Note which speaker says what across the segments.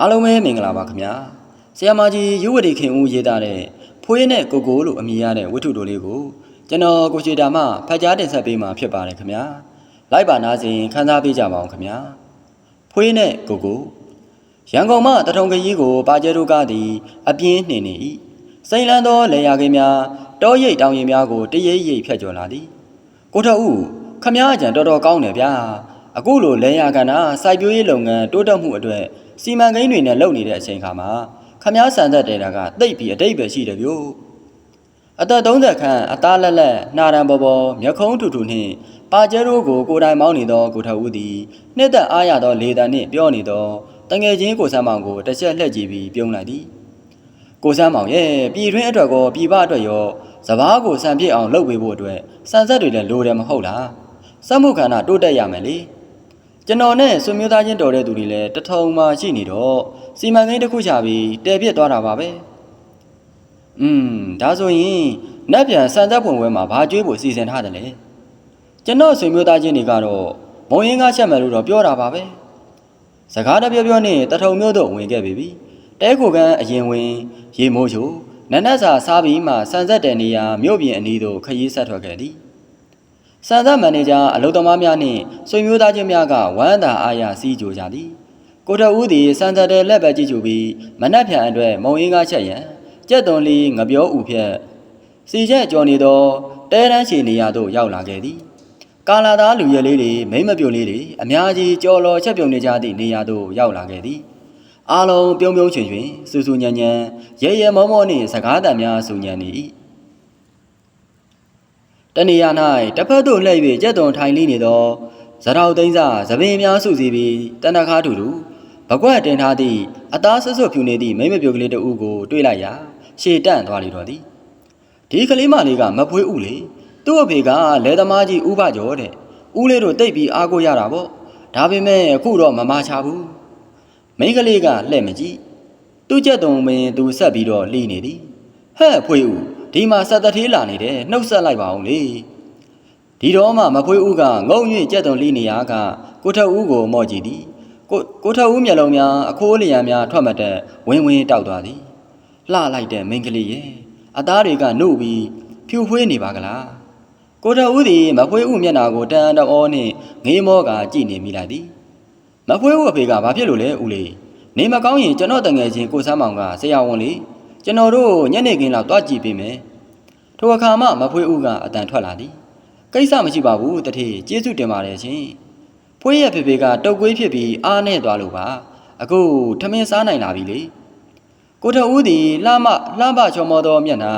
Speaker 1: အားလုံးပဲမင်္ဂလာပါခင်ဗျာဆရာမကြီးရုဝတီခင်ဦးရေးသားတဲ့ဖွေးနဲ့ကိုကိုလို့အမည်ရတဲ့ဝတ္ထုတိုလေးကိုကျွန်တော်ကိုချေတာမှဖတ်ကြားတင်ဆက်ပေးမှာဖြစ်ပါတယ်ခင်ဗျာလိုက်ပါနာစဉ်ခန်းစားပေးကြပါအောင်ခင်ဗျာဖွေးနဲ့ကိုကိုရန်ကုန်မှတထုံကကြီးကိုပါကျဲတို့ကသည်အပြင်းနှင်နေ၏စိန်လန်းသောလေယာခင်းများတောရိပ်တောင်ရင်များကိုတရိပ်ရိပ်ဖြတ်ကျော်လာသည်ကိုထဦးခမားအကြံတော်တော်ကောင်းတယ်ဗျာအခုလိုလေယာကဏ္ဍစိုက်ပျိုးရေးလုပ်ငန်းတိုးတက်မှုအတွက် စီမံကိန်းတွေနဲ့လုပ်နေတဲ့အချိန်ခါမှာခမားဆန်သက်တယ်တာကတိတ်ပြီးအတိတ်ပဲရှိတယ်ဗျို့အသက်30ခန့်အသားလက်လက်နှာရံပေါ်ပေါ်မျက်ခုံးထူထူနှင့်ပါကျဲတို့ကိုကိုယ်တိုင်မောင်းနေသောကိုထဦးသည်နှစ်သက်အားရသောလေတံနှင့်ပြောနေသောတငယ်ချင်းကိုဆမ်းမောင်ကိုတစ်ချက်လှည့်ကြည့်ပြီးပြုံးလိုက်သည်ကိုစမ်းမောင်ရဲ့ပြည်တွင်းအတွက်ကောပြည်ပအတွက်ရောစပားကိုစံပြစ်အောင်လုပ်ပေးဖို့အတွက်စံဆက်တွေလည်းလိုတယ်မဟုတ်လားစက်မှုခန္ဓာတိုးတက်ရမယ်လေ ကျွန်တော်နဲ့ဆွေမျိုးသားချင်းတော်တဲ့သူတွေလည်းတထုံမှရှိနေတော့စီမံကိန်းတစ်ခုချပြီးတည်ပြစ်သွားတာပါပဲอืมဒါဆိုရင်နက်ပြန်စံသက်ဖွင့်ပွဲမှာဘာကျွေးဖို့စီစဉ်ထားတယ်လဲကျွန်တော်ဆွေမျိုးသားချင်းတွေကတော့မုံရင်ကားချက်မယ်လို့တော့ပြောတာပါပဲစကားတပြောပြောနဲ့တထုံမျိုးတော့ဝင်ခဲ့ပြီပြီတဲကိုကန်းအရင်ဝင်ရေမိုးချိုနနက်စာစားပြီးမှစံဆက်တဲ့နေရာမြို့ပြင်အနီးသို့ခရီးဆက်ထွက်ခဲ့သည် စံသက်မန်နေဂျာအလုပ်သမားများနှင့်ဆွေမျိုးသားချင်းများကဝမ်းသာအားရစီးကြိုကြသည်ကိုထဦးသည်စံသက်တဲ့လက်ပဲကြည့်ကြည့်ပြီးမနက်ဖြန်အတွက်မုံအင်းကားချက်ရန်ကြက်သွန်လီငပြောဥဖြက်စီချက်ကြော်နေသောတဲတန်းချီနေရာသို့ရောက်လာခဲ့သည်ကာလာသားလူရဲလေးတွေမိမ့်မပြုံလေးတွေအများကြီးကြော်လော်ချက်ပြုံနေကြသည့်နေရာသို့ရောက်လာခဲ့သည်အားလုံးပြုံးပြုံးချွင်ချွင်စူစူညံညံရဲရဲမောမောနှင့်စကားတန်များဆူညံနေ၏ တနေရာ၌တစ်ဖက်သို့လှည့်၍ကြက်သွန်ထိုင်လိနေသောဇရောက်သိန်းစာသပင်များစုစည်းပြီးတဏ္ဍခါထူထူဘကွက်တင်ထားသည့်အသားဆွတ်ဆွတ်ဖြူနေသည့်မိမ့်မပြိုကလေးတဦးကိုတွေ့လိုက်ရာရှေ့တန့်သွားလေတော့သည်ဒီကလေးမလေးကမဖွေးဥလေသူ့အဖေကလယ်သမားကြီးဥပကျော်တဲ့ဥလေးတို့တိတ်ပြီးအားကိုရတာပေါ့ဒါပေမဲ့အခုတော့မမချဘူးမိန်းကလေးကလှဲ့မကြည့်သူ့ကြက်တုံမင်းသူဆက်ပြီးတော့လှီးနေသည်ဟဲ့ဖွေးဦး ဒီမှာဆက်တသေးလာနေတယ်နှုတ်ဆက်လိုက်ပါအောင်လေဒီတော့မှမဖွေးဦးကငုံ၍ကြက်တုံလှီးနေရကကိုထက်ဦးကိုမော့ကြည့်သည်ကိုကိုထက်ဦးမျက်လုံးများအခိုးလျံများထွက်မတက်ဝင်းဝင်းတောက်သွားသည်လှလိုက်တဲ့မိန်းကလေးရဲ့အသားတွေကနှုတ်ပြီးဖြူဖွေးနေပါကလားကိုထက်ဦးသည်မဖွေးဦးမျက်နာကိုတန်တော်နှင့်ငေးမောကကြည့်နေမိလိုက်သည်မဖွေးဦးအဖေကဘာဖြစ်လို့လဲဦးလေးနေမကောင်းရင်ကျွန်တော်တငယ်ချင်းကိုစမ်းမောင်ကဆရာဝန်လေးကျွန်တော်တို့ညနေခင်းလောက်တွားကြည့်ပေးမယ် ထိုအခါမှမဖွေးဦးကအတန်ထွက်လာသည်ကိစ္စမရှိပါဘူးတထေကျေးဇူးတင်ပါတယ်ရှင်ဖွေးရဖေဖေကတုတ်ကွေးဖြစ်ပြီးအားနဲ့သွားလို့ပါအခုထမင်းစားနိုင်လာပြီလေကိုထဦးသည်လှမလှပချော်မောသောမျက်နှာ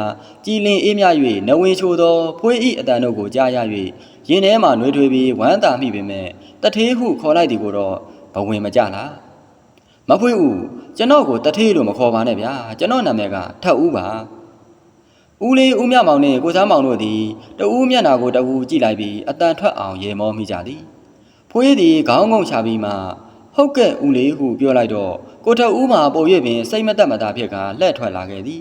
Speaker 1: ကြည်လင်အေးမြ၍နဝင်ချိုသောဖွေးဤအတန်တို့ကိုကြားရ၍ရင်ထဲမှနှွေးထွေးပြီးဝမ်းသာမိပေမဲ့တထေးဟုခေါ်လိုက်သည်ကိုတော့ဘဝင်မကြလားမဖွေးဦးကျွန်တော်ကိုတထေးလို့မခေါ်ပါနဲ့ဗျာကျွန်တော်နာမည်ကထက်ဦးပါ ဦးလေးဦးမြမောင်နဲ့ကိုစားမောင်တို့သည်တဦးမျက်နာကိုတဦးကြည့်လိုက်ပြီးအတန်ထွက်အောင်ရေမောမိကြသည်ဖွေးသည်ခေါင်းငုံချပြီးမှဟုတ်ကဲ့ဦးလေးဟုပြောလိုက်တော့ကိုထက်ဦးမှာပို၍ပင်စိတ်မသက်မသာဖြစ်ကလှည့်ထွက်လာခဲ့သည်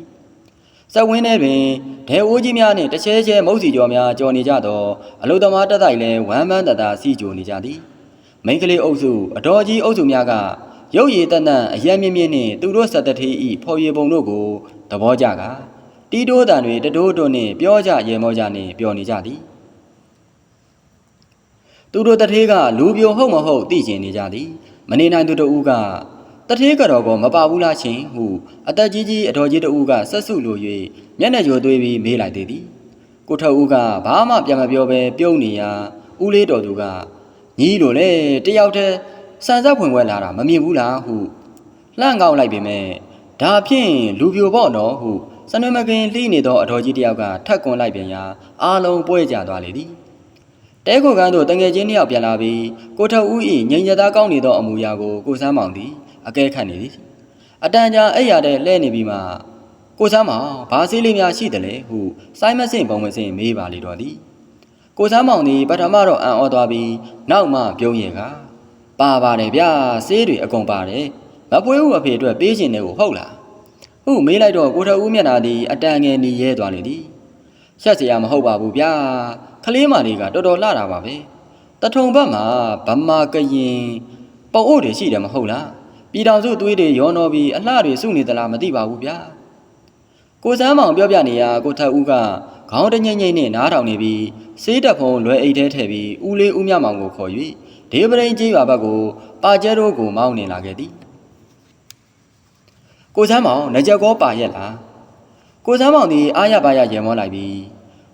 Speaker 1: စက်ဝင်းထဲတွင်ဒဲအိုးကြီးများနှင့်တချဲချဲမုတ်စီကြော်များကြော်နေကြသောအလုသမားတက်တိုက်လဲဝမ်းပန်းတတာစီကြိုနေကြသည်မိန်းကလေးအုပ်စုအတော်ကြီးအုပ်စုများကရုပ်ရည်တန်တန်အယံမြင့်မြင့်နှင့်သူတို့ဆက်တထေးဤဖော်ရည်ပုံတို့ကိုသဘောကျက တီးတိုးတန်တွေတတိုးတိုးနှင့်ပြောကြရေမောကြနှင့်ပျော်နေကြသည်သူတို့တထေးကလူပြိုဟုတ်မဟုတ်သိကျင်နေကြသည်မနေနိုင်သူတို့ဦးကတထေးကတော့ကောမပါဘူးလားရှင်ဟုအသက်ကြီးကြီးအတော်ကြီးတဦးကဆက်စုလို၍မျက်နှာကြိုသွေးပြီးမေးလိုက်သေးသည်ကိုထက်ဦးကဘာမှပြန်မပြောဘဲပြုံးနေရာဦးလေးတော်သူကညီလိုလေတယောက်တည်းစံဆက်ဖွင့်ပွဲလာတာမမြင်ဘူးလားဟုလှန့်ကောက်လိုက်ပေမဲ့ဒါဖြင့်လူပြိုပေါ့နော်ဟု စနွေမကင်လှီးနေသောအတော်ကြီးတယောက်ကထက်ကွန်လိုက်ပြန်ရာအားလုံးပွဲကြသွားလေသည်တဲကိုကန်းတို့တငယ်ချင်းတစ်ယောက်ပြန်လာပြီးကိုထက်ဦး၏ငိန်ရသားကောင်းနေသောအမူအရာကိုကိုစမ်းမောင်သည်အကဲခတ်နေသည်အတန်ကြာအဲ့ရတဲ့လဲနေပြီးမှကိုစမ်းမောင်ဘာစည်းလေးများရှိတယ်လဲဟုစိုင်းမစင်ပုံမစင်မေးပါလေတော့သည်ကိုစမ်းမောင်သည်ပထမတော့အံ့ဩသွားပြီးနောက်မှပြုံးရကပါပါတယ်ဗျာဆေးတွေအကုန်ပါတယ်မပွေးဘူးအဖေအတွက်ပေးခြင်းတယ်ကိုဟုတ်လား ဟုမေးလိုက်တော့ကိုထဦးမျက်နှာသည်အတန်ငယ်နေရဲသွားလေသည်ရှက်စရာမဟုတ်ပါဘူးဗျာခလေးမလေးကတော်တော်လှတာပါပဲတထုံဘက်မှာဗမာကရင်ပုံအို့တွေရှိတယ်မဟုတ်လားပပြည်တော်စုသွေးတွေရောနှောပြီးအလှတွေစုနေသလားမသိပါဘူးဗျာကိုစမ်းမောင်ပြောပြနေရကိုထက်ဦးကခေါင်းတငိမ့်ငိမ့်နဲ့နားထောင်နေပြီးစေးတက်ဖုံလွယ်အိတ်ထဲထည့်ပြီးဦးလေးဦးမြမောင်ကိုခေါ်၍ဒေဗရင်ကြီးရွာဘက်ကိုပါကျဲတို့ကိုမောင်းနေလာခဲ့သည် ကိုစမ်းမောင်ငကြက်ကောပါရက်လားကိုစမ်းမောင်သည်အားရပါရရေမောလိုက်ပြီး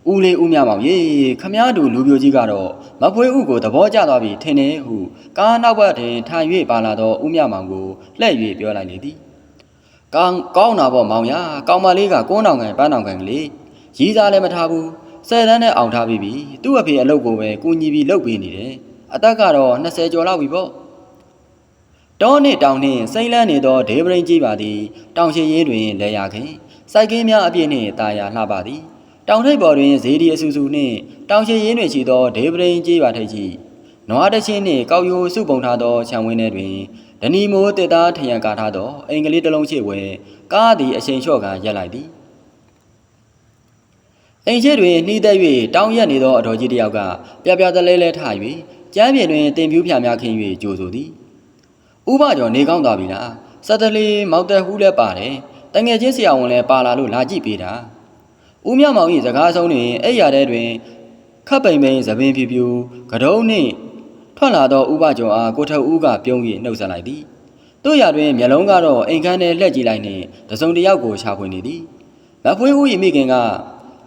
Speaker 1: ဦးလေးဦးမြမောင်ရေခမည်းတော်လူပြိုကြီးကတော့မဖွေးဥကိုသဘောကျသွားပြီထင်တယ်ဟုကားနောက်ဘက်တွင်ထိုင်၍ပါလာသောဦးမြမောင်ကိုလှည့်၍ပြောလိုက်လေသည်ကောင်းကောင်းတာပေါ့မောင်ရကောင်းမလေးကကိုးနောင်ကန်ပန်းနောင်ကန်ကလေးရီးစားလည်းမထားဘူးဆယ်တန်းနဲ့အောင်ထားပြီးပြီသူ့အဖေအလုပ်ကိုပဲကူညီပြီးလုပ်ပေးနေတယ်အသက်ကတော့20ကျော်လောက်ပြီပေါ့ တောနှင့်တောင်နှင့်စိမ့်လန်းနေသောဒေဗရင်ကြီးပါသည်တောင်ရှိရင်းတွင်လဲရခင်စိုက်ကင်းများအပြည့်နှင့်တာယာလှပသည်တောင်ထိပ်ပေါ်တွင်ဇေဒီအဆူဆူနှင့်တောင်ရှိရင်းတွင်ရှိသောဒေဗရင်ကြီးပါထိပ်ကြီးနွားတချင်းနှင့်ကောက်ရိုးစုပုံထားသောခြံဝင်းထဲတွင်ဒနီမိုးတစ်သားထရန်ကာထားသောအင်္ဂလိပ်တစ်လုံးရှိဝဲကားသည်အချိန်လျှော့ကရက်လိုက်သည်အိမ်ရှိတွင်နှီးသက်၍တောင်းရက်နေသောအတော်ကြီးတစ်ယောက်ကပြပြတလဲလဲထ၍ကျမ်းပြင်တွင်တင်ပြူးဖြာများခင်း၍ကြိုဆိုသည် ဥပကျော်နေကောင်းသွားပြီလားစက်တလီမောက်တက်ဟူးလည်းပါတယ်တငယ်ချင်းဆရာဝန်လည်းပါလာလို့လာကြည့်ပေးတာဦးမြမောင်၏စကားဆုံးတွင်အဲ့ရတဲ့တွင်ခပ်ပိန်ပိန်သပင်ဖြူဖြူကတုံးနှင့်ထွက်လာသောဥပကျော်အားကိုထက်ဦးကပြုံး၍နှုတ်ဆက်လိုက်သည်တို့ရတွင်မျက်လုံးကတော့အိမ်ခမ်းထဲလှည့်ကြည့်လိုက်နှင့်တစုံတစ်ယောက်ကိုရှာဖွေနေသည်မဖွေးဦး၏မိခင်က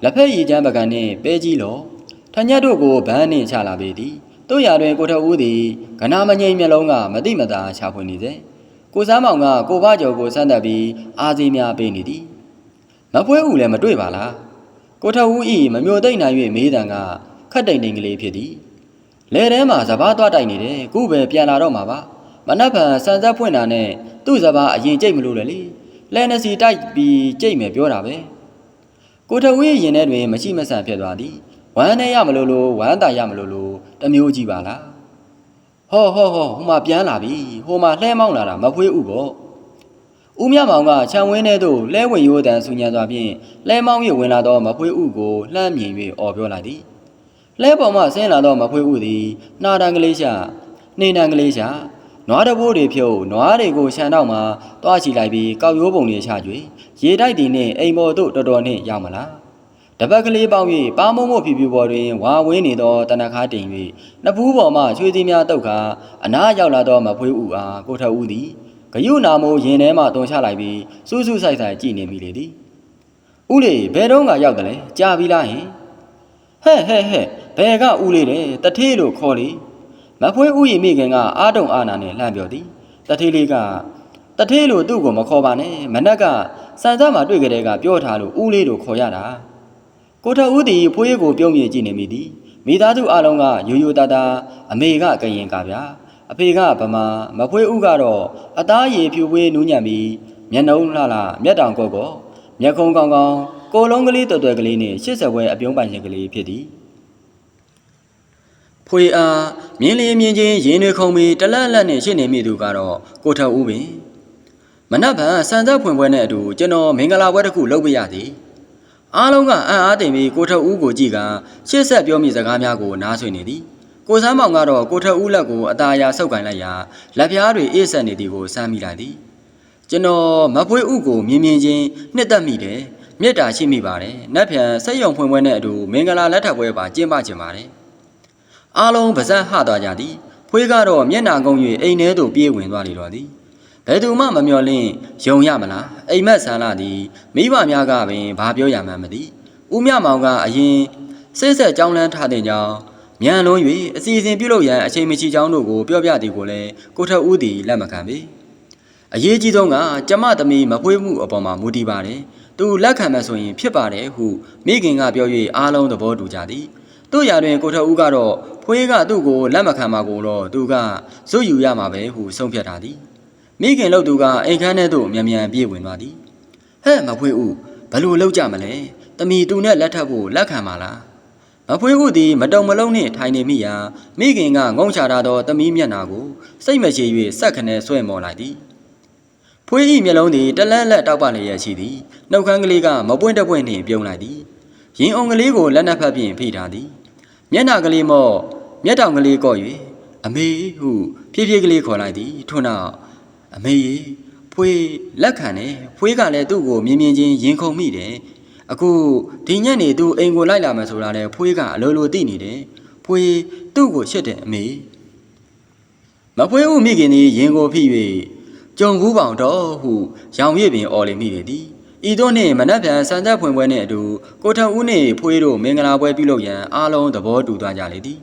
Speaker 1: လက်ဖက်ရည်ချမ်းပကံနှင့်ပဲကြီးလောထညက်တို့ကိုဗန်းနှင့်ချလာပေသည် တို့ရတွင်ကိုထက်ဦးသည်ကနာမငိမ့်မျက်လုံးကမတိမတာရှာဖွေနေစေကိုစားမောင်ကကိုဘကျော်ကိုစမ်းသက်ပြီးအာစီများပေးနေသည်မပွဲဦးလည်းမတွေ့ပါလားကိုထဦးဤမမျိုးသိမ့်နိုင်၍မေးတံကခတ်တိန်တိန်ကလေးဖြစ်သည်လဲထဲမှာစပားသွားတိုက်နေတယ်ခုပဲပြန်လာတော့မှာပါမနက်ဖြန်စံဆက်ဖွင့်တာနဲ့သူ့စပားအရင်ကြိတ်မလို့လေလေလဲနစီတိုက်ပြီးကြိတ်မယ်ပြောတာပဲကိုထဦးရဲ့ရင်ထဲတွင်မရှိမဆန်ဖြစ်သွားသည်ဝမ်းနဲ့ရမလို့လို့ဝမ်းတာရမလို့လို့ တမျိုးကြီးပါလားဟောဟောဟောဟိုမှာပြန်လာပြီဟိုမှာလှဲမောင်းလာတာမဖွေးဥပေါ့ဦးမြမောင်ကခြံဝင်းထဲသို့လဲဝင်ရိုးတန်ဆူညံစွာဖြင့်လဲမောင်း၍ဝင်လာသောမဖွေးဥကိုလှမ်းမြင်၍အော်ပြောလိုက်သည်လဲပေါ်မှဆင်းလာသောမဖွေးဥသည်နှာတန်ကလေးရှာနှင်းတန်ကလေးရှာနွားတဘိုးတွေဖြုတ်နွားတွေကိုခြံတော့မှတွားချီလိုက်ပြီးကောက်ရိုးပုံတွေချကြွေရေတိုက်သည်နှင့်အိမ်ပေါ်သို့တော်တော်နှင့်ရောက်မလား တပတ်ကလေးပေါင်း၍ပါမုံမို့ဖြူဖြူပေါ်တွင်ဝါဝင်းနေသောတနခါတင်၍နှစ်ဖူးပေါ်မှချွေသည်များတုတ်ခါအနားရောက်လာသောမဖွေးဥအားကိုထက်ဦးသည်ဂယုနာမိုးရင်ထဲမှတုံချလိုက်ပြီးစူးစူးဆိုင်ဆိုင်ကြည်နေမိလေသည်ဦးလေးဘယ်တော့မှရောက်တယ်လဲကြာပြီလားဟင်ဟဲ့ဟဲ့ဟဲ့ဘယ်ကဦးလေးလဲတထေးလို့ခေါ်လေမဖွေးဦးရီမိခင်ကအာတုံအာနာနဲ့လှမ်းပြောသည်တထေးလေးကတထေးလို့သူ့ကိုမခေါ်ပါနဲ့မနက်ကစံစားမှာတွေ့ကြတဲ့ကပြောထားလို့ဦးလေးလို့ခေါ်ရတာ ကိုထဦးသည်ဖွေးကိုပြုံးပြကြည့်နေမိသည်မိသားစုအလုံးကရိုးရိုးသားသားအမေကကရင်ကဗျာအဖေကဗမာမဖွေးဥကတော့အသားရည်ဖြူပွေးနူးညံ့ပြီးမျက်နှုံးလှလှမျက်တောင်ကော့ကော့မျက်ခုံးကောင်းကောင်းကိုယ်လုံးကလေးတော်တော်ကလေးနဲ့ရှစ်ဆက်ပွဲအပြုံးပိုင်ရှင်ကလေးဖြစ်သည်ဖွေအားမြင်းလေးမြင်းချင်းရင်းတွေခုံပြီးတလက်လက်နဲ့ရှင်းနေမိသူကတော့ကိုထက်ဦးပင်မနက်ဖြန်စံသက်ဖွင့်ပွဲနဲ့အတူကျွန်တော်မင်္ဂလာပွဲတစ်ခုလုပ်ပြရသည် အားလုံးကအံ့အားတင်ပြီးကိုထက်ဦးကိုကြည့်ကရှစ်ဆက်ပြောမိစကားများကိုနားဆွေနေသည်ကိုစမ်းမောင်ကတော့ကိုထက်ဦးလက်ကိုအตาအရာဆုပ်ကင်လိုက်ရာလက်ပြားတွေအေးဆက်နေသည်ကိုစမ်းမိလိုက်သည်ကျွန်တော်မဖွေးဥကိုမြင်မြင်ချင်းနှစ်သက်မိတယ်မေတ္တာရှိမိပါတယ်နက်ဖြန်ဆက်ယုံဖွင့်ပွဲနဲ့အတူမင်္ဂလာလက်ထပ်ပွဲပါကျင်းပကြပါတယ်အားလုံးပါဇက်ဟသွားကြသည်ဖွေးကတော့မျက်နာကုန်း၍အိမ်ထဲသို့ပြေးဝင်သွားလေတော့သည် ဘယ်သူမှမမျှော်လင့်ယုံရမလားအိမ်မက်ဆန်းလာသည်မိဘများကပင်ဘာပြောရမှန်းမသိဦးမြမောင်ကအရင်စိတ်ဆက်ကြောင်းလန်းထားတဲ့ကြောင်းမြန်လွန်း၍အစီအစဉ်ပြုလုပ်ရန်အချိန်မရှိကြောင်းတို့ကိုပြောပြသည်ကိုလည်းကိုထက်ဦးသည်လက်မခံပေအရေးကြီးဆုံးကကျမသမီးမဖွေးမှုအပေါ်မှာမူတည်ပါတယ်သူလက်ခံမယ်ဆိုရင်ဖြစ်ပါတယ်ဟုမိခင်ကပြော၍အားလုံးသဘောတူကြသည်တို့ရာတွင်ကိုထက်ဦးကတော့ဖွေးကသူ့ကိုလက်မခံပါကိုတော့သူကဇွတ်ယူရမှာပဲဟုဆုံးဖြတ်ထားသည် မိခင်လို့သူကအိမ်ခန်းထဲသို့မြန်မြန်ပြေးဝင်သွားသည်ဟဲ့မဖွေးဦးဘလို့လောက်ကြမလဲတမီသူနဲ့လက်ထပ်ဖို့လက်ခံပါလားမဖွေးဦးသည်မတုံမလုံးနှင့်ထိုင်နေမိရာမိခင်ကငုံချထားသောသမီးမျက်နာကိုစိတ်မရှိ၍ဆက်ခနဲဆွဲမော်လိုက်သည်ဖွေး၏မျက်လုံးသည်တလန့်လက်တောက်ပလျက်ရှိသည်နှုတ်ခမ်းကလေးကမပွင့်တပွင့်နှင့်ပြုံးလိုက်သည်ရင်အောင်ကလေးကိုလက်နက်ဖက်ဖြင့်ဖိထားသည်မျက်နာကလေးမော့မျက်တောင်ကလေးကော့၍အမေဟုဖြည်းဖြည်းကလေးခေါ်လိုက်သည်ထို့နောက် အမေကြီးဖွေးလက်ခံတယ်ဖွေးကလည်းသူ့ကိုမြင်မြင်ချင်းရင်ခုန်မိတယ်အခုဒီညက်နေသူအိမ်ကိုလိုက်လာမယ်ဆိုတာလေဖွေးကအလိုလိုသိနေတယ်ဖွေးသူ့ကိုရှစ်တယ်အမေမဖွေးဦးမိခင်သည်ရင်ကိုဖိ၍ကြုံဘူးပေါင်တော့ဟုရောင်ရည်ပင်အော်လေမိလေသည်ဤသို့နှင့်မနက်ဖြန်စံသက်ဖွင့်ပွဲနှင့်အတူကိုထဦးနှင့်ဖွေးတို့မင်္ဂလာပွဲပြုလုပ်ရန်အားလုံးသဘောတူသွားကြလေသည်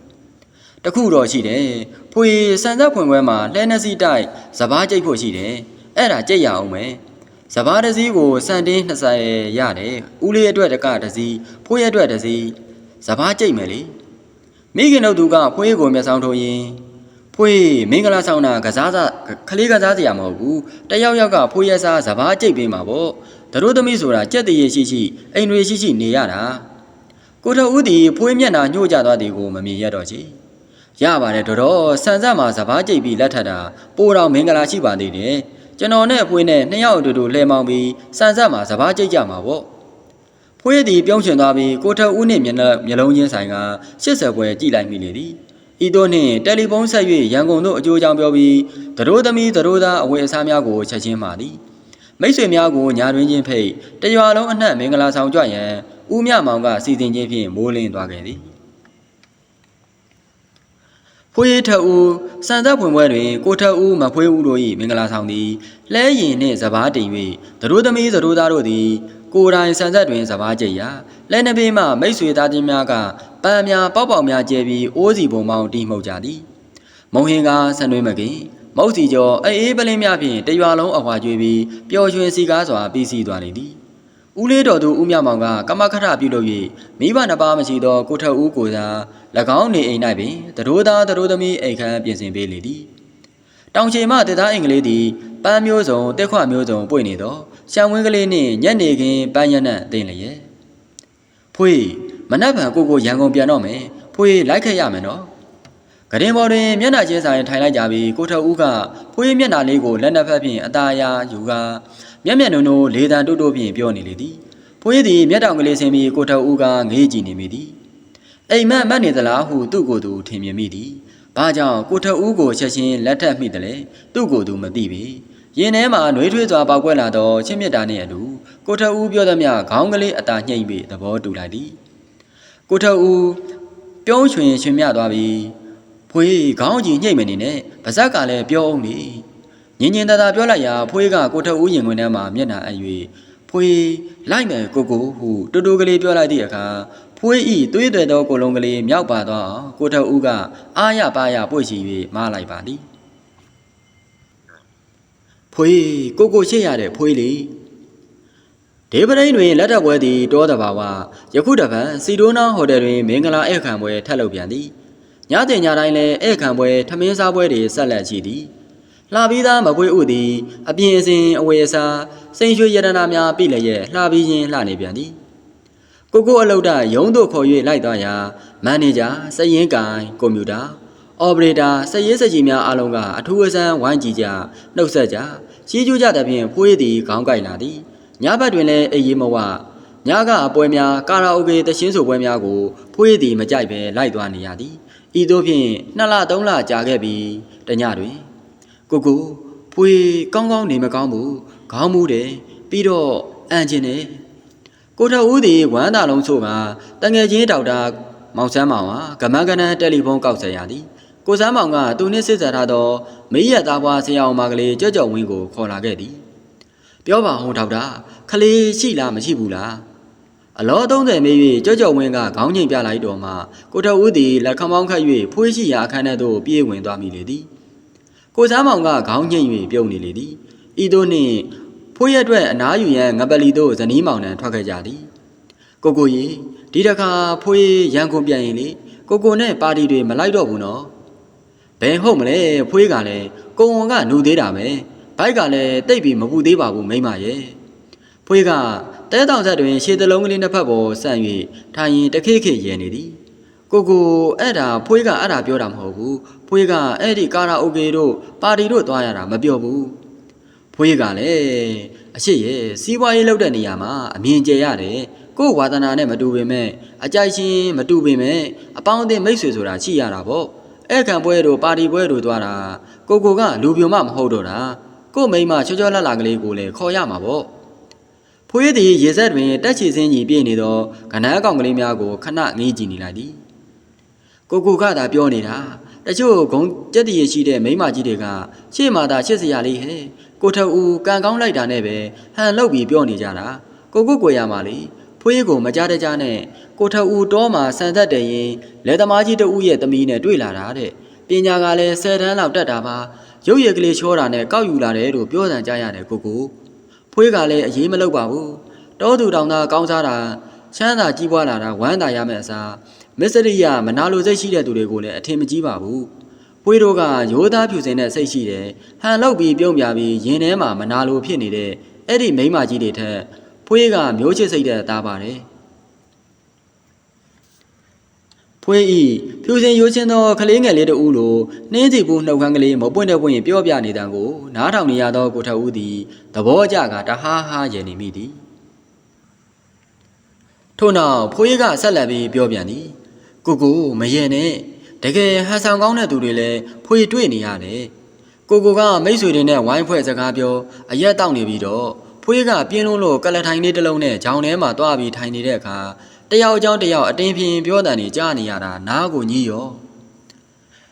Speaker 1: တခုတော့ရှိတယ်။ဖွေစံသက်ဖွင့်ပွဲမှာလှဲနှစီတိုက်စပားကြိတ်ဖို့ရှိတယ်။အဲ့ဒါကြိတ်ရအောင်မယ်။စပားတစ်စီးကိုစံတင်း20ရတယ်။ဦးလေးအတွက်တကတစ်စီးဖွေအတွက်တစ်စီးစပားကြိတ်မယ်လေ။မိခင်တို့သူကဖွေကိုမျက်စောင်းထိုးရင်ဖွေမင်္ဂလာဆောင်တာကစားစားခလေးကစားစရာမဟုတ်ဘူး။တယောက်ယောက်ကဖွေရစားစပားကြိတ်ပေးမှာပေါ့။သူတို့သမီးဆိုတာကြက်တရေရှိရှိအိမ်တွေရှိရှိနေရတာ။ကိုထဦးသည်ဖွေးမျက်နှာညှို့ကြသွားသည်ကိုမမြင်ရတော့ချေ။ ရပါတယ်တော်တော်ဆန်ဆက်မှာစပားကြိတ်ပြီးလက်ထပ်တာပိုတော်မင်္ဂလာရှိပါသေးတယ်။ကျွန်တော်နဲ့အဖွေးနဲ့နှစ်ယောက်အတူတူလှဲမောင်းပြီးဆန်ဆက်မှာစပားကြိတ်ကြမှာပေါ့။ဖွေးသည်ပြုံးချင်သွားပြီးကိုထဦးနှင့်မျက်နှာမျက်လုံးချင်းဆိုင်က80ပွဲကြည့်လိုက်မိလေသည်။ဤသို့နှင့်တယ်လီဖုန်းဆက်၍ရန်ကုန်သို့အကျိုးကြောင့်ပြောပြီးသတို့သမီးသတို့သားအဝယ်အစားများကိုချက်ချင်းပါသည်။မိတ်ဆွေများကိုညာတွင်ချင်းဖိတ်တရွာလုံးအနှံ့မင်္ဂလာဆောင်ကြွရန်ဦးမြမောင်ကစီစဉ်ခြင်းဖြင့်မိုးလင်းသွားခဲ့သည်။ ဖွေးထအူစံသက်ဖွင့်ပွဲတွင်ကိုထအူမဖွေးဦးတို့၏မင်္ဂလာဆောင်သည်လဲရင်နှင့်စပားတင်၍သတို့သမီးသတို့သားတို့သည်ကိုယ်တိုင်စံသက်တွင်စပားကြိတ်ရာလဲနှပေးမှမိတ်ဆွေသားချင်းများကပန်းများပေါက်ပေါက်များကျဲပြီးအိုးစီပုံပေါင်းတီးမှုတ်ကြသည်မုံဟင်ကဆန်တွင်းမကင်မုတ်စီကျော်အေးအေးပလင်းများဖြင့်တရွာလုံးအဝါကျွေးပြီးပျော်ရွှင်စီကားစွာပြီးစီးသွားလေသည်ဦးလေးတော်သူဦးမြမောင်ကကမခထပြုလုပ်၍မိဘနှစ်ပါးမရှိသောကိုထက်ဦးကိုသာ၎ င်းနေအိမ်၌ပင်တရိုးသားတရိုးသမီးအိမ်ခန်းပြင်ဆင်ပေးလေသည်တောင်ချေမှတေသားအင်္ဂလိပ်သည်ပန်းမျိုးစုံတက်ခွမျိုးစုံပွင့်နေသောရှံဝင်းကလေးနှင့်ညက်နေခင်ပန်းရနံ့တင်လျက်ဖွေးမနက်ဖြန်ကိုကိုရန်ကုန်ပြန်တော့မယ်ဖွေးလိုက်ခဲ့ရမယ်နော်ကရင်ပေါ်တွင်မျက်နှာချင်းဆိုင်ထိုင်လိုက်ကြပြီးကိုထက်ဦးကဖွေးမျက်နှာလေးကိုလက်နှစ်ဖက်ဖြင့်အသားအရာယူကာမျက်မျက်နှုံနှုံလေးတန်တိုးတိုးဖြင့်ပြောနေလေသည်ဖွေးသည်မျက်တောင်ကလေးဆင်းပြီးကိုထက်ဦးကငေးကြည့်နေမိသည် အိမ်မက်မက်နေသလားဟုသူ့ကိုယ်သူထင်မြင်မိသည်။ဘာကြောင့်ကိုထဦးကိုချက်ချင်းလက်ထပ်မိတယ်လဲသူ့ကိုယ်သူမသိပေ။ရင်ထဲမှာနှွေးထွေးစွာပေါက်ကွက်လာသောချင်းမြတ်တာနှင့်အတူကိုထဦးပြောသည်မြခေါင်းကလေးအသာညှိမ့်ပြီးသဘောတူလိုက်သည်။ကိုထဦးပြုံးရွှင်ရွှင်မြသွားပြီးဖွေးခေါင်းကြီးညှိမ့်မနေနဲ့ပါဇက်ကလည်းပြောအောင်လေ။ညင်ညင်သာသာပြောလိုက်ရာဖွေးကကိုထဦးရင်ခွင်ထဲမှာမျက်နှာအပ်၍ဖွေးလိုက်မယ်ကိုကိုဟုတူတူကလေးပြောလိုက်သည့်အခါ ဖွေးဤသွေးသွဲသောကိုလုံးကလေးမြောက်ပါသွားအောင်ကိုထဦးကအာရပါရပွေ့ချီ၍မလိုက်ပါသည်ဖွေးကိုကိုရှေ့ရတဲ့ဖွေးလေဒေပရိန်တွင်လက်ထပ်ပွဲသည်တောတဘာဝယခုတပံစီတိုးနာဟိုတယ်တွင်မင်္ဂလာဧည့်ခံပွဲထပ်လုပ်ပြန်သည်ညတင်ညတိုင်းလည်းဧည့်ခံပွဲထမင်းစားပွဲတွေဆက်လက်ရှိသည်လှပြီးသားမပွေးဥသည်အပြင်အစဉ်အဝေအစားစိန်ရွှေရတနာများပြည့်လျက်လှပြီးချင်းလှနေပြန်သည် ကိုကိုအလုဒ္ဒရုံးတို့ခေါ်၍လိုက်သွားရာမန်နေဂျာစက်ရင်ကိုင်ကွန်ပျူတာအော်ပရေတာစက်ရေးစက်ကြီးများအားလုံးကအထူးအဆန်းဝိုင်းကြည့်ကြနှုတ်ဆက်ကြချီးကျူးကြသဖြင့်ဖွေးသည်ခေါင်းကိုက်လာသည်ညဘက်တွင်လည်းအေးရေးမဝညကအပွဲများကာရာအိုကေတရှင်းဆိုပွဲများကိုဖွေးသည်မကြိုက်ပဲလိုက်သွားနေရသည်ဤသို့ဖြင့်နှစ်လသုံးလကြာခဲ့ပြီးတညတွင်ကိုကိုဖွေးကောင်းကောင်းနေမကောင်းဘူးခေါင်းမူးတယ်ပြီးတော့အန်ချင်တယ် ကိုထဦးသည်ဝမ်းသာလုံးဆိုကတငယ်ချင်းဒေါက်တာမောင်ဆန်းမောင်ဟာကမန်းကနန်းတယ်လီဖုန်းကောက်ဆက်ရသည်ကိုစန်းမောင်ကသူနှင့်စစ်ဆက်ထားသောမေးရသားပွားဆရာအောင်မကလေးကြော့ကြော့ဝင်းကိုခေါ်လာခဲ့သည်ပြောပါဦးဒေါက်တာခလေးရှိလားမရှိဘူးလားအလော30မေး၍ကြော့ကြော့ဝင်းကခေါင်းငိမ်ပြလိုက်တော်မှကိုထဦးသည်လက်ခမောင်းခတ်၍ဖွေးရှိရာအခန်းထဲသို့ပြေးဝင်သွားမိလေသည်ကိုစန်းမောင်ကခေါင်းငိမ်၍ပြုံးနေလေသည်ဤသို့နှင့် ဖွေးရအတွက်အနားယူရန်ငပလီတို့ဇနီးမောင်နှံထွက်ခဲ့ကြသည်ကိုကိုကြီးဒီတခါဖွေးရန်ကုန်ပြန်ရင်လေကိုကိုနဲ့ပါတီတွေမလိုက်တော့ဘူးနော်ဘယ်ဟုတ်မလဲဖွေးကလည်းကိုဝန်ကနှူသေးတာပဲဘိုက်ကလည်းတိတ်ပြီးမပူသေးပါဘူးမိမရဲ့ဖွေးကတဲတောင်ဆက်တွင်ရှေးတလုံးကလေးနှစ်ဖက်ပေါ်ဆန့်၍ထိုင်ရင်တခိခိရဲနေသည်ကိုကိုအဲ့ဒါဖွေးကအဲ့ဒါပြောတာမဟုတ်ဘူးဖွေးကအဲ့ဒီကာရာအိုကေတို့ပါတီတို့သွားရတာမပြောဘူး ဖွေးကလည်းအရှိရဲ့စီးပွားရေးလုပ်တဲ့နေရာမှာအမြင်ကျရတယ်ကို့ဝါသနာနဲ့မတူပေမဲ့အကြိုက်ရှင်မတူပေမဲ့အပေါင်းအသင်းမိတ်ဆွေဆိုတာရှိရတာပေါ့အဲ့ခံပွဲတို့ပါတီပွဲတို့သွားတာကိုကိုကလူပြိုမမဟုတ်တော့တာကို့မိန်းမချောချောလှလှကလေးကိုလည်းခေါ်ရမှာပေါ့ဖွေးသည်ရေဆက်တွင်တက်ချီစင်းကြီးပြည့်နေသောကနန်းကောင်ကလေးများကိုခဏငေးကြည့်နေလိုက်သည်ကိုကိုကသာပြောနေတာတချို့ဂုံကြက်တည်ရှိတဲ့မိန်းမကြီးတွေကရှေ့မှာသာချစ်စရာလေးဟဲ့ ကိုထအူကန်ကောင်းလိုက်တာနဲ့ပဲဟန်လောက်ပြီးပြောနေကြတာကိုကိုကိုရမှာလေဖွေးကိုမကြတဲ့ကြနဲ့ကိုထအူတောမှာဆန်သက်တယ်ရင်လက်သမားကြီးတဦးရဲ့သမီးနဲ့တွေ့လာတာတဲ့ပညာကလည်း10တန်းလောက်တက်တာပါရုပ်ရည်ကလေးချောတာနဲ့ကောက်ယူလာတယ်လို့ပြောစံကြရတယ်ကိုကိုဖွေးကလည်းအရေးမလုပ်ပါဘူးတောသူတောင်သားကောင်းစားတာချမ်းသာကြီးပွားလာတာဝမ်းသာရမယ့်အစားမစ္စရိယမနာလိုစိတ်ရှိတဲ့သူတွေကိုလည်းအထင်မကြီးပါဘူး ဖွေးတို့ကရိုးသားဖြူစင်တဲ့စိတ်ရှိတယ်ဟန်လောက်ပြီးပြုံးပြပြီးရင်ထဲမှာမနာလိုဖြစ်နေတဲ့အဲ့ဒီမိန်းမကြီးတွေထက်ဖွေးကမျိုးချစ်စိတ်တဲ့သားပါတယ်ဖွေးဤဖြူစင်ရိုးချင်းသောကလေးငယ်လေးတဦးလိုနှင်းစီပူနှုတ်ခမ်းကလေးမပွင့်တဲ့ပွင့်ပြောပြနေတဲ့ကိုနားထောင်နေရသောကိုထက်ဦးသည်သဘောကျကတဟားဟားရည်နေမိသည်ထို့နောက်ဖွေးကဆက်လက်ပြီးပြောပြန်သည်ကိုကိုမရဲနဲ့ တကယ်ဟန်ဆောင်ကောင်းတဲ့သူတွေလည်းဖွေးတွေ့နေရတယ်ကိုကိုကမိတ်ဆွေတွေနဲ့ဝိုင်းဖွဲ့စကားပြောအရက်တောက်နေပြီးတော့ဖွေးကပြင်းလုံးလို့ကလထိုင်လေးတစ်လုံးနဲ့ဂျောင်းထဲမှာတွားပြီးထိုင်နေတဲ့အခါတယောက်အကြောင်းတယောက်အတင်းပြင်းပြောတန်နေကြားနေရတာနားကိုညှိရော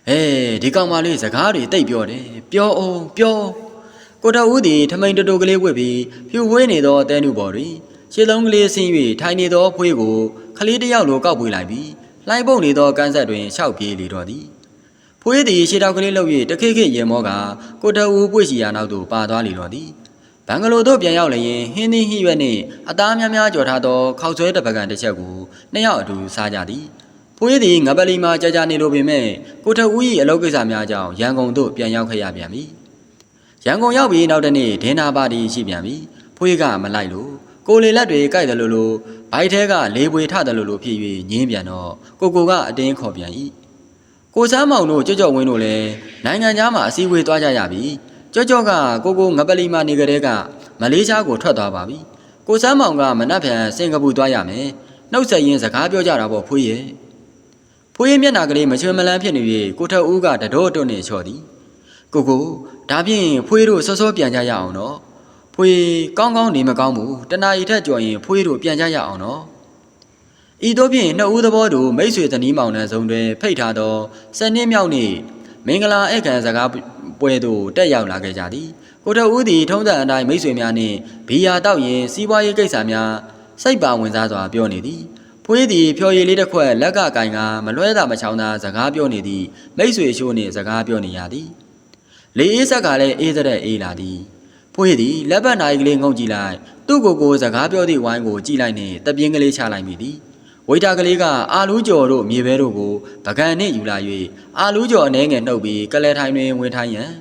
Speaker 1: အေးဒီကောင်မလေးစကားတွေတိတ်ပြောတယ်ပြောအောင်ပြောကိုတော်ဦးသည်ထမိန်တူတူကလေးဝစ်ပြီးဖြူဝေးနေသောတဲနုပေါ်တွင်ခြေလုံးကလေးဆင်း၍ထိုင်နေသောဖွေးကိုခလေးတစ်ယောက်လိုကောက်ပွေလိုက်ပြီး လှိုင်းပုတ်နေသောကန်းဆက်တွင်ရှောက်ပြေးလေတော်သည်ဖွေးသည်ခြေထောက်ကလေးလှုပ်၍တခိခိရေမောကကိုတော်ဦးပွေ့စီရာနောက်သို့ပါသွားလေတော်သည်ဘန်ဂလိုသို့ပြန်ရောက်လျင်ဟင်းသီးဟိရွက်နှင့်အသားများများကြော်ထားသောခောက်ဆွဲတစ်ပကံတစ်ချက်ကိုနှစ်ယောက်အတူစားကြသည်ဖွေးသည်ငပလီမှာကြာကြာနေလိုပေမဲ့ကိုထက်ဦး၏အလုပ်ကိစ္စများကြောင့်ရန်ကုန်သို့ပြန်ရောက်ခဲ့ရပြန်ပြီ။ရန်ကုန်ရောက်ပြီးနောက်တစ်နေ့ဒင်းနာပါတီရှိပြန်ပြီ။ဖွေးကမလိုက်လို့ ကိုလေလက်တွေကြိုက်တယ်လို့လို့ဘိုက်ထဲကလေးပွေထတယ်လို့လို့ဖြစ်၍ညင်းပြန်တော့ကိုကိုကအတင်းခေါ်ပြန်၏။ကိုစမ်းမောင်တို့ကြော့ကြော့ဝင်းတို့လည်းနိုင်ငံသားမှာအစည်းအဝေးသွားကြရပြီ။ကြော့ကြော့ကကိုကိုငပလီမှာနေကြတဲ့ကမလေးရှားကိုထွက်သွားပါပြီ။ကိုစမ်းမောင်ကမနက်ဖြန်စင်ကာပူသွားရမယ်။နှုတ်ဆက်ရင်းစကားပြောကြတာပေါ့ဖွေးရဲ့။ဖွေးမျက်နာကလေးမချွေမလန်းဖြစ်နေ၍ကိုထက်ဦးကတတော်တွန့်နေချော်သည်ကိုကိုဒါဖြင့်ဖွေးတို့စောစောပြန်ကြရအောင်နော် ဖွေးကောင်းကောင်းနေမကောင်းဘူးတနာရီထက်ကြော်ရင်ဖွေးတို့ပြန်ကြရအောင်နော်ဤသို့ဖြင့်နှစ်ဦးသဘောတို့မိတ်ဆွေသနီးမောင်နှံစုံတွင်ဖိတ်ထားသောဆယ်နှစ်မြောက်နေ့မင်္ဂလာဧကန်စကားပွဲသို့တက်ရောက်လာခဲ့ကြသည်ကိုထက်ဦးသည်ထုံးစံအတိုင်းမိတ်ဆွေများနှင့်ဘီယာတောက်ရင်စီးပွားရေးကိစ္စများစိတ်ပါဝင်စားစွာပြောနေသည်ဖွေးသည်ဖြော်ရည်လေးတစ်ခွက်လက်ကကင်ကမလွဲတာမချောင်းသာစကားပြောနေသည်မိတ်ဆွေရှိုးနှင့်စကားပြောနေရသည်လေအေးဆက်ကလည်းအေးတဲ့အေးလာသည် ဖွေးသည်လက်ပတ်နိုင်ကလေးငုံကြည့်လိုက်သူ့ကိုယ်ကိုစကားပြောသည့်ဝိုင်းကိုကြည့်လိုက်နှင့်တပြင်းကလေးချလိုက်မိသည်ဝိတာကလေးကအာလူးကျော်တို့မြေပဲတို့ကိုပကံနှင့်ယူလာ၍အာလူးကျော်အနှဲငယ်နှုတ်ပြီးကလဲထိုင်တွင်ဝင်ထိုင်ရန်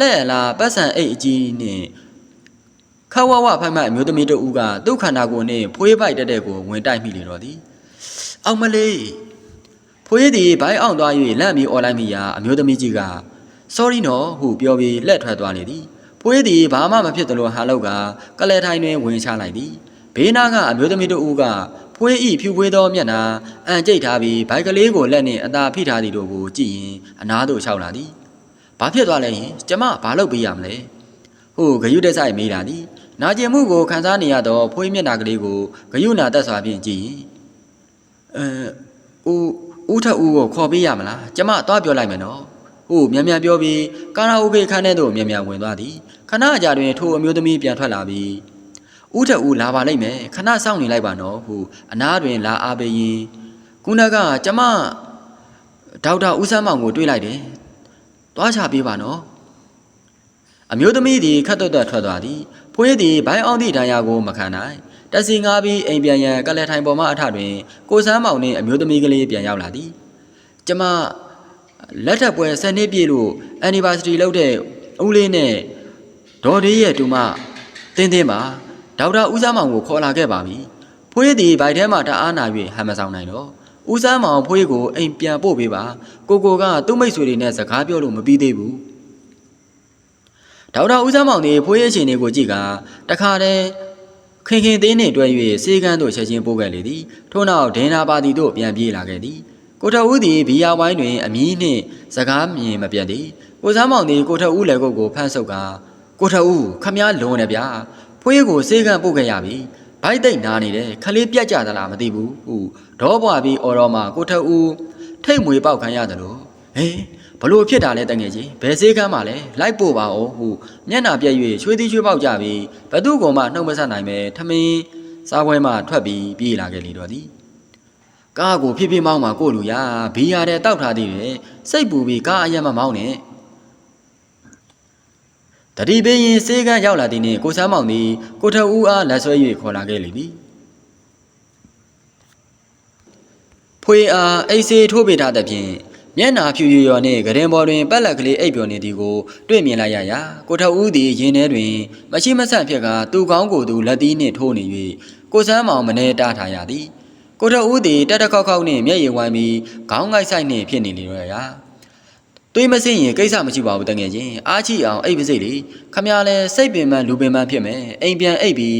Speaker 1: လက်အလားပတ်စံအိတ်အကြီးနှင့်ခဝဝဖိုင်မိုက်အမျိုးသမီးတို့ဦးကသူ့ခန္ဓာကိုယ်နှင့်ဖွေးပိုက်တက်တဲ့ကိုဝင်တိုက်မိလေတော့သည်အောင်မလေးဖွေးသည်ဘိုင်းအောင်သွား၍လက်မီអော်လိုက်မိရာအမျိုးသမီးကြီးက sorry နော်ဟုပြောပြီးလက်ထွက်သွားလေသည် ဖွေးသည်ဘာမှမဖြစ်သလိုဟာလောက်ကကလဲထိုင်တွင်ဝင်ချလိုက်သည်ဘေးနားကအမျိုးသမီးတို့ဦးကဖွေးဤဖြူဖွေးသောမျက်နှာအန်ကျိတ်ထားပြီးဘိုက်ကလေးကိုလက်နှင့်အသာဖိထားသည်တို့ကိုကြည့်ရင်အနားသို့လျှောက်လာသည်ဘာဖြစ်သွားလဲယင်ကျမဘာလုပ်ပေးရမလဲဟုဂယုတက်ဆိုင်မေးလာသည်နာကျင်မှုကိုခံစားနေရသောဖွေးမျက်နှာကလေးကိုဂယုနာတက်စွာဖြင့်ကြည့်ရင်အဲဦးဦးထက်ဦးကိုခေါ်ပေးရမလားကျမသွားပြောလိုက်မယ်နော် ဟုမြန်မြန်ပြောပြီးကာရာအိုကေခန်းထဲသို့မြန်မြန်ဝင်သွားသည်ခဏအကြာတွင်ထိုအမျိုးသမီးပြန်ထွက်လာပြီးဦးထက်ဦးလာပါလိမ့်မယ်ခဏစောင့်နေလိုက်ပါနော်ဟုအနားတွင်လာအားပေးရင်ခုနကကျမဒေါက်တာဦးစမ်းမောင်ကိုတွေ့လိုက်တယ်သွားချပေးပါနော်အမျိုးသမီးသည်ခတ်တွတ်တွတ်ထွက်သွားသည်ဖွေးသည်ဘိုင်းအောင်သည့်ဒဏ်ရာကိုမခံနိုင်တက်စီငါပြီးအိမ်ပြန်ရန်ကလထိုင်ပေါ်မှအထတွင်ကိုစမ်းမောင်နှင့်အမျိုးသမီးကလေးပြန်ရောက်လာသည်ကျမ လက်ထပ်ပွဲဆယ်နှစ်ပြည့်လို့ anniversary လုပ်တဲ့ဦးလေးနဲ့ဒေါ်ဒေးရဲ့တူမတင်းတင်းပါဒေါက်တာဦးစမ်းမောင်ကိုခေါ်လာခဲ့ပါပြီဖွေးသည်ဘိုက်ထဲမှာတအားနာ၍ဟမ်မဆောင်နိုင်တော့ဦးစမ်းမောင်ဖွေးကိုအိမ်ပြန်ပို့ပေးပါကိုကိုကသူ့မိတ်ဆွေတွေနဲ့စကားပြောလို့မပြီးသေးဘူးဒေါက်တာဦးစမ်းမောင်သည်ဖိုးရဲ့ရှင်တွေကိုကြည့်ကတခါတည်းခင်ခင်သေးနှင့်တွဲ၍စေကန်းသို့ချက်ချင်းပို့ခဲ့လေသည်ထို့နောက်ဒင်းနာပါတီသို့ပြန်ပြေးလာခဲ့သည် ကိုထက်ဦးသည်ဘီယာဝိုင်းတွင်အမီးနှင့်စကားမြင်မပြတ်သည်ကိုစမ်းမောင်သည်ကိုထက်ဦးလည်းကုတ်ကိုဖမ်းဆုပ်ကကိုထဦးခမည်းလွန်နေဗျာဖွေးကိုစေးကန်းပုတ်ခဲ့ရပြီဘိုက်တိတ်နားနေတယ်ခလေးပြက်ကြသလားမသိဘူးဟုဒေါပွားပြီးအော်တော်မှာကိုထဦးထိတ်မွေပေါက်ခံရတယ်လို့ဟေးဘလို့ဖြစ်တာလဲတငယ်ချင်းဘယ်စေးကန်းမှလဲလိုက်ပို့ပါအောင်ဟုမျက်နှာပြက်၍ချွေးသီးချွေးပေါက်ကြပြီးဘသူကောင်မှနှုတ်မဆက်နိုင်ပဲထမင်းစားပွဲမှထွက်ပြီးပြေးလာခဲ့လေတော့သည် ကားကိုဖြည်းဖြည်းမောင်းမှာကိုလူရဘီယာတဲ့တောက်ထားသေးတယ်စိတ်ပူပြီးကားအရက်မမောင်းနဲ့တတိပင်ရင်စေကန်းရောက်လာတဲ့နေ့ကိုစမ်းမောင်သည်ကိုထဦးအားလက်ဆွဲ၍ခေါ်လာခဲ့လေသည်ဖွေအားအိတ်စေးထိုးပေးထားသဖြင့်မျက်နာဖြူရရော်နှင့်ဂရင်ပေါ်တွင်ပက်လက်ကလေးအိပ်ပျော်နေသည်ကိုတွေ့မြင်လိုက်ရရာကိုထဦးသည်ရင်ထဲတွင် မရှိမဆန့်ဖြစ်ကသူ့ကောင်းကိုယ်သူလက်သီးနှင့်ထိုးနေ၍ကိုစမ်းမောင်မနေတားထားရသည် ကိုထဦးသည်တက်တက်ခောက်ခောက်နှင့်မျက်ရည်ဝိုင်းပြီးခေါင်းငိုက်ဆိုင်နှင့်ဖြစ်နေလေတော့ရာတွေးမစင်းရင်ကိစ္စမရှိပါဘူးတကယ်ချင်းအားချီအောင်အိပ်ပါစိတ်လေခမရလဲစိတ်ပင်ပန်းလူပင်ပန်းဖြစ်မယ်အိမ်ပြန်အိပ်ပြီး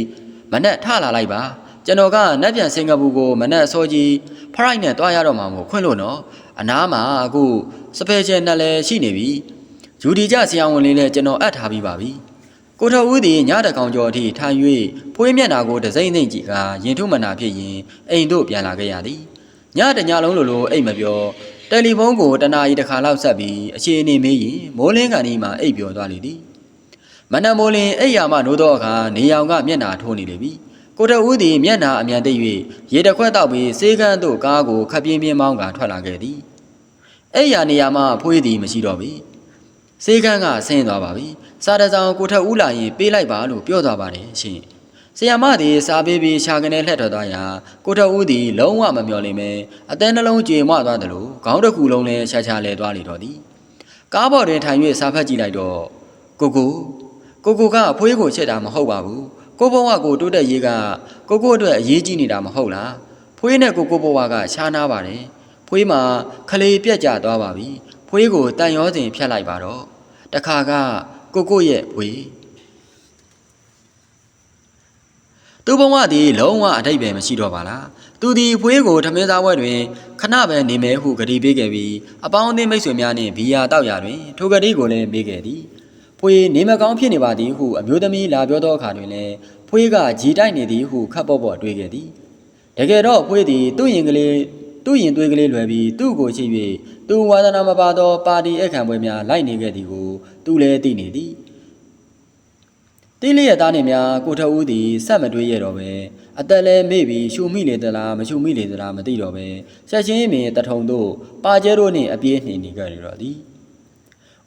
Speaker 1: မနက်ထလာလိုက်ပါကျွန်တော်ကနက်ပြန်စင်ကာပူကိုမနက်အစောကြီးဖရိုက်နဲ့တွားရတော့မှာမို့ခွင့်လို့နော်အနားမှာအခုစပယ်ချယ်နဲ့လည်းရှိနေပြီယူဒီကြဆရာဝန်လေးလည်းကျွန်တော်အပ်ထားပြီးပါပြီ ကိုထဦးသည်ညတကောင်ကျော်အထိထိုင်၍ဖွေးမျက်နာကိုဒစိမ့်သိမ့်ကြည့်ကရင်ထုမနာဖြစ်ရင်အိမ်တို့ပြန်လာခဲ့ရသည်ညတညလုံးလိုလိုအိမ်မပြောတယ်လီဖုန်းကိုတနာရီတစ်ခါလောက်ဆက်ပြီးအခြေအနေမေးရင်မိုးလင်းကန်ဒီမှာအိပ်ပျော်သွားလေသည်မနက်မိုးလင်းအိပ်ယာမှနိုးတော့အခါနေရောင်ကမျက်နာထိုးနေလေပြီကိုထဦးသည်မျက်နာအမြန်သိပ်၍ရေတစ်ခွက်တောက်ပြီးစေးကန်းသို့ကားကိုခပ်ပြင်းပြင်းမောင်းကထွက်လာခဲ့သည်အိပ်ယာနေရာမှဖွေးသည်မရှိတော့ပြီ စေကန်းကဆင်းသွားပါပြီ။စားတစောင်ကိုထက်ဦးလာရင်ပေးလိုက်ပါလို့ပြောသွားပါတယ်ရှင်။ဆရာမသည်စားပေးပြီးရှာကနေလှည့်ထွက်သွားရာကိုထက်ဦးသည်လုံးဝမမျော်လင့်ပဲအသည်းနှလုံးကြေမွသွားသလိုခေါင်းတစ်ခုလုံးလည်းရှာရှာလဲသွားလေတော့သည်။ကားပေါ်တွင်ထိုင်၍စားဖက်ကြည့်လိုက်တော့ကိုကိုကိုကိုကအဖွေးကိုချက်တာမဟုတ်ပါဘူး။ကိုဘဝကိုတိုးတက်ရေးကကိုကိုအတွက်အရေးကြီးနေတာမဟုတ်လား။ဖွေးနဲ့ကိုကိုဘဝကရှားနာပါတယ်။ဖွေးမှာခလေးပြက်ကျသွားပါပြီ။ဖွေးကိုတန်ရောစဉ်ဖြတ်လိုက်ပါတော့။ တခါကကိုကိုရဲ့ဖွေးသူဘဝသည်လုံးဝအတိတ်ပဲမရှိတော့ပါလား။သူသည်ဖွေးကိုထမင်းစားပွဲတွင်ခဏပဲနေမယ်ဟုဂရီပေးခဲ့ပြီးအပေါင်းအသင်းမိတ်ဆွေများနှင့်ဘီယာတောက်ရာတွင်ထိုဂရီကိုလည်းမေးခဲ့သည်။ဖွေးနေမကောင်းဖြစ်နေပါသည်ဟုအမျိုးသမီးလာပြောသောအခါတွင်လည်းဖွေးကဂျီတိုက်နေသည်ဟုခပ်ပေါ့ပေါ့တွေးခဲ့သည်။တကယ်တော့ဖွေးသည်သူ့ရင်ကလေး သူ့ရင်သွေးကလေးလွယ်ပြီးသူ့ကိုချစ်၍သူဝါသနာမပါသောပါတီအခမ်းပွဲများလိုက်နေခဲ့သည်ကိုသူလည်းသိနေသည်တိလေးရသားနှင့်များကိုထဦးသည်ဆက်မတွေးရတော့ပဲအသက်လည်းမေ့ပြီးရှူမိလေသလားမရှူမိလေသလားမသိတော့ပဲဆက်ချင်းမင်းတထုံတို့ပါကျဲတို့နှင့်အပြေးနှင်နေကြရတော့သည်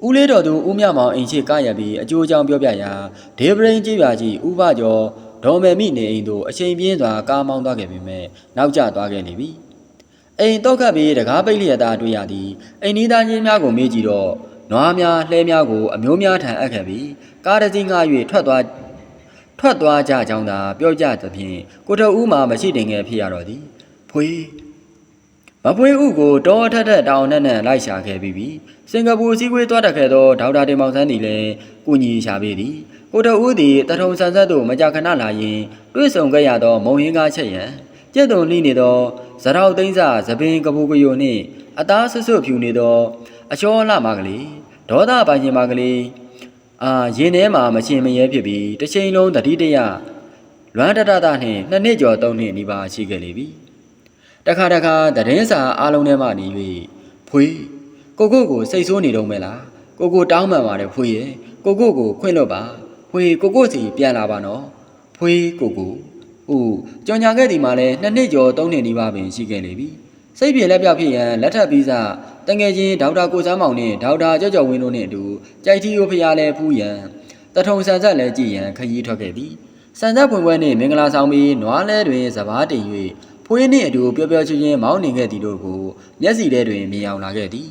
Speaker 1: ဦးလေးတော်သူဦးမြမောင်အိမ်ရှိကားရပြီးအကျိုးအကြောင်းပြောပြရာဒေဗရင်ကြီးပြကြီးဥပကျော်ဒေါ်မယ်မိနေအိမ်တို့အချိန်ပြင်းစွာကားမောင်းသွားခဲ့ပေမဲ့နောက်ကျသွားခဲ့နေပြီ အိမ်တော့ခတ်ပြီးတကားပိတ်လျက်သားတွေ့ရသည်အိမ်နီးသားချင်းများကိုမေးကြည့်တော့နွားများလှဲများကိုအမျိုးများထံအပ်ခဲ့ပြီးကားတစ်စီးငှား၍ထွက်သွားထွက်သွားကြကြောင်းသာပြောကြသဖြင့်ကိုတော်ဦးမှာမရှိတင်ငယ်ဖြစ်ရတော့သည်ဖွေးမပွေးဥကိုတောထက်ထက်တောင်နဲ့နဲ့လိုက်ရှာခဲ့ပြီးပြီစင်ကာပူစီးကွေးသွားတက်ခဲ့သောဒေါက်တာတင်မောင်ဆန်းသည်လည်းကုညီရှာပေးသည်ကိုတဦးသည်တထုံဆန်းဆက်သို့မကြာခဏလာရင်တွေ့ဆုံခဲ့ရသောမုံဟင်းကားချက်ရန် ကျက်တုံနှိနေသောဇရောက်သိန်းစာသပင်ကပူကယိုနှင့်အသားဆွဆွဖြူနေသောအချောလှမကလေးဒေါသပိုင်ရှင်မကလေးအာရင်ထဲမှာမရှင်မရဲဖြစ်ပြီးတစ်ချိန်လုံးတတိတရလွမ်းတတတနှင့်နှစ်နှစ်ကျော်သုံးနှစ်နီးပါးရှိခဲ့လေပြီတခါတခါသတင်းစာအားလုံးထဲမှနေ၍ဖွေးကိုကိုကိုစိတ်ဆိုးနေတော့မယ်လားကိုကိုတောင်းပန်ပါတယ်ဖွေးရဲ့ကိုကိုကိုခွင့်လွတ်ပါဖွေးကိုကိုစီပြန်လာပါနော်ဖွေးကိုကို ဦးကြောင်ညာခဲ့ဒီမှာလဲနှစ်နှစ်ကျော်သုံးနှစ်နီးပါးပင်ရှိခဲ့လေပြီစိတ်ပြေလက်ပြောက်ဖြစ်ရန်လက်ထပ်ပြီးစားတငယ်ချင်းဒေါက်တာကိုစမ်းမောင်နဲ့ဒေါက်တာကြောက်ကြောက်ဝင်းတို့နဲ့အတူကြိုက်တီယိုဖျားလဲဖူးရန်တထုံဆန်ဆက်လဲကြည်ရန်ခရီးထွက်ခဲ့သည်ဆန်ဆက်ပွင့်ပွဲနှင့်မင်္ဂလာဆောင်ပြီးနွားလဲတွင်စပားတင်၍ဖွေးနှင့်အတူပျော်ပျော်ရွှင်ရွှင်မောင်းနေခဲ့သည်တို့ကိုမျက်စီထဲတွင်မြင်အောင်လာခဲ့သည်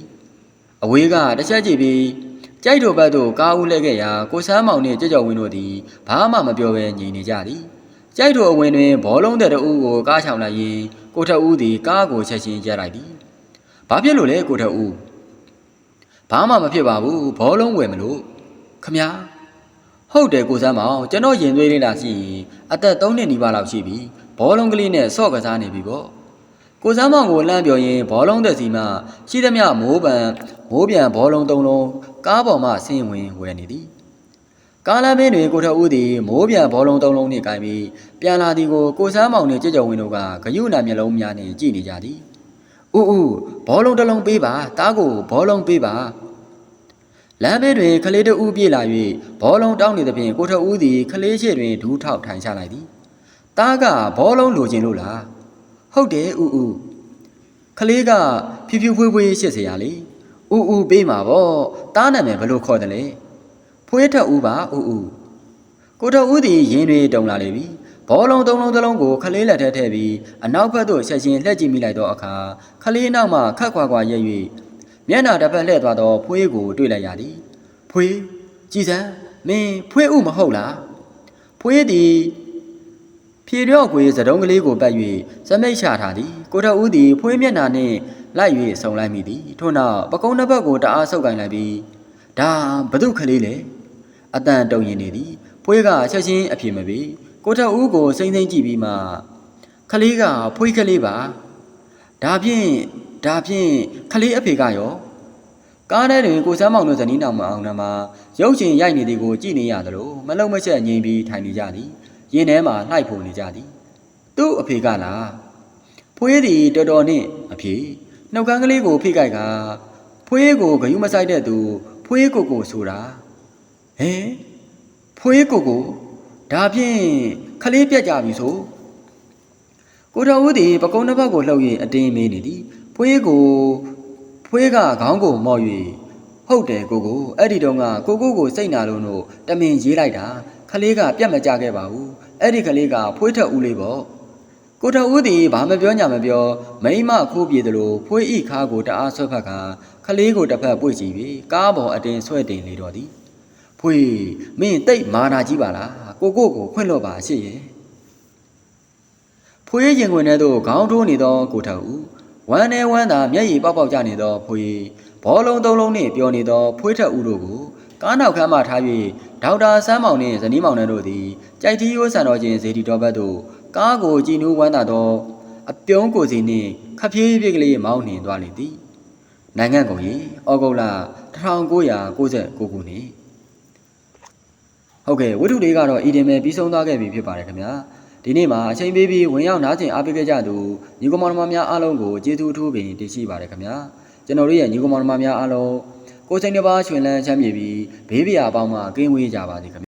Speaker 1: အဝေးကတစ်ချက်ကြည့်ပြီးကြိုက်တို့ဘက်သို့ကားဦးလှည့်ခဲ့ရာကိုဆန်းမောင်နှင့်ကြက်ကြော်ဝင်းတို့သည်ဘာမှမပြောဘဲညီနေကြသည် ကြိုက်တို့အဝင်တွင်ဘောလုံးတဲ့တအူးကိုကားချောင်လိုက်ရင်ကိုထက်ဦးသည်ကားကိုချက်ချင်းရပ်လိုက်သည်ဘာဖြစ်လို့လဲကိုထက်ဦးဘာမှမဖြစ်ပါဘူးဘောလုံးဝယ်မလို့ခမညာဟုတ်တယ်ကိုစမ်းမောင်ကျွန်တော်ရင်သွေးလေးလာရှိရင်အသက်3နှစ်နီးပါးလောက်ရှိပြီဘောလုံးကလေးနဲ့ဆော့ကစားနေပြီပေါ့ကိုစမ်းမောင်ကိုလှမ်းပြောရင်ဘောလုံးသက်စီမှရှိသမျှမိုးပန်မိုးပြန်ဘောလုံးသုံးလုံးကားပေါ်မှဆင်းဝင်ဝယ်နေသည် ကားလမ်းဘေးတွင်ကိုထဦးသည်မိုးပြန်ဘောလုံးသုံးလုံးနှင့်ကင်ပြီးပြန်လာသည်ကိုကိုစမ်းမောင်နှင့်ကြည်ကျော်ဝင်းတို့ကဂယုဏမျက်လုံးများနှင့်ကြည့်နေကြသည်။ဦးဦးဘောလုံးတစ်လုံးပေးပါတားကိုဘောလုံးပေးပါလမ်းဘေးတွင်ကလေးတဦးပြေးလာ၍ဘောလုံးတောင်းနေသဖြင့်ကိုထဦးသည်ကလေးရှေ့တွင်ဒူးထောက်ထိုင်ချလိုက်သည်။တားကဘောလုံးလိုချင်လို့လား။ဟုတ်တယ်ဦးဦး။ကလေးကဖြူဖြူဖွေးဖွေးရှစ်စရာလေ။ဦးဦးပေးမှာပေါ့။တားနာမည်ဘယ်လိုခေါ်တယ်လဲ။ ဖွေးထက်ဦးပါဦးဦးကိုတော်ဦးသည်ရင်းတွေတုံလာလေပြီဘောလုံးသုံးလုံးသလုံးကိုခလေးလက်ထဲထည့်ပြီးအနောက်ဘက်သို့ဆက်ရှင်လှည့်ကြည့်မိလိုက်သောအခါခလေးနောက်မှခတ်ခွာခွာရက်၍မျက်နှာတစ်ဖက်လှည့်သွားသောဖွေးကိုတွေ့လိုက်ရသည်ဖွေးကြည်စမ်းမင်းဖွေးဥမဟုတ်လားဖွေးသည်ဖြေတော့ကွေစတုံးကလေးကိုပတ်၍စမိတ်ချထားသည်ကိုတော်ဦးသည်ဖွေးမျက်နှာနှင့်လိုက်၍ဆုံလိုက်မိသည်ထို့နောက်ပကုံးတစ်ဘက်ကိုတအားဆုပ်ကင်လိုက်ပြီးဒါဘသူခလေးလဲ အတန်တုံရင်နေသည်ဖွေးကချက်ချင်းအပြေမပေးကိုထက်ဦးကိုစိမ့်စိမ့်ကြည့်ပြီးမှခလေးကဖွေးခလေးပါဒါဖြင့်ဒါဖြင့်ခလေးအဖေကရောကားထဲတွင်ကိုစမ်းမောင်တို့ဇနီးနောင်မအောင်နှမှာရုပ်ရှင်ရိုက်နေသည်ကိုကြည့်နေရသလိုမလုံမချက်ငြိမ်ပြီးထိုင်နေကြသည်ရင်ထဲမှာလှိုက်ဖို့နေကြသည်သူ့အဖေကလားဖွေးသည်တော်တော်နှင့်အဖေနှုတ်ခမ်းကလေးကိုဖိကြိုက်ကဖွေးကိုဂယုမဆိုင်တဲ့သူဖွေးကိုကိုဆိုတာ ဟဲဖွေးကိုကိုဒါဖြင့်ခလေးပြက်ကြပြီဆိုကိုတော်ဦးသည်ပကုံးတစ်ဘက်ကိုလှုပ်၍အတင်းမေးနေသည်ဖွေးကိုဖွေးကခေါင်းကိုမော့၍ဟုတ်တယ်ကိုကိုအဲ့ဒီတော့ကကိုကိုကိုစိတ်နာလို့လို့တမင်ရေးလိုက်တာခလေးကပြက်မကြခဲ့ပါဘူးအဲ့ဒီခလေးကဖွေးထက်ဦးလေးပေါ့ကိုတော်ဦးသည်ဘာမပြောညာမပြောမိမခိုးပြေတယ်လို့ဖွေးဤခါကိုတအားဆွဲဖက်ကခလေးကိုတစ်ဖက်ပွေ့ကြည့်ပြီးကားပေါ်အတင်းဆွဲတင်လေတော့သည် ဖွေမင်းတိတ်မာနာကြီးပါလားကိုကိုကိုခွင့်လို့ပါရှိရဲ့ဖွေရင်ခွင်ထဲသို့ခေါင်းထိုးနေသောကိုထောက်ဦးဝမ်းနေဝမ်းသာမျက်ရည်ပေါက်ပေါက်ကျနေသောဖွေဘောလုံးသုံးလုံးနှင့်ပျော်နေသောဖွေးထက်ဦးတို့ကိုကားနောက်ခန်းမှထား၍ဒေါက်တာဆန်းမောင်နှင့်ဇနီးမောင်နှံတို့သည်ကြိုက်တီးရိုးဆန်တော်ချင်းဇေဒီတော်ဘက်သို့ကားကိုကြည်နူးဝမ်းသာသောအပြုံးကိုစီနှင့်ခပ်ပြေးပြေးကလေးမောင်းနှင်သွားလေသည်နိုင်ငံကုန်ရီဩဂုတ်လ1999ခုနှစ် ဟုတ်ကဲ့ဝတ္ထုလေးကတော့ဤတင်ပဲပြီးဆုံးသွားခဲ့ပြီဖြစ်ပါတယ်ခင်ဗျာဒီနေ့မှာအချိန်ပေးပြီးဝင်ရောက်နားကျင်အားပေးခဲ့ကြသူညီကောင်မောင်နှမများအားလုံးကိုကျေးဇူးအထူးပင်တင်ရှိပါတယ်ခင်ဗျာကျွန်တော်တို့ရဲ့ညီကောင်မောင်နှမများအားလုံးကိုယ်စိတ်တစ်ပါးရှင်လန်းချမ်းမြေပြီးဘေးပြာအပေါင်းမှကင်းဝေးကြပါစေခင်ဗျာ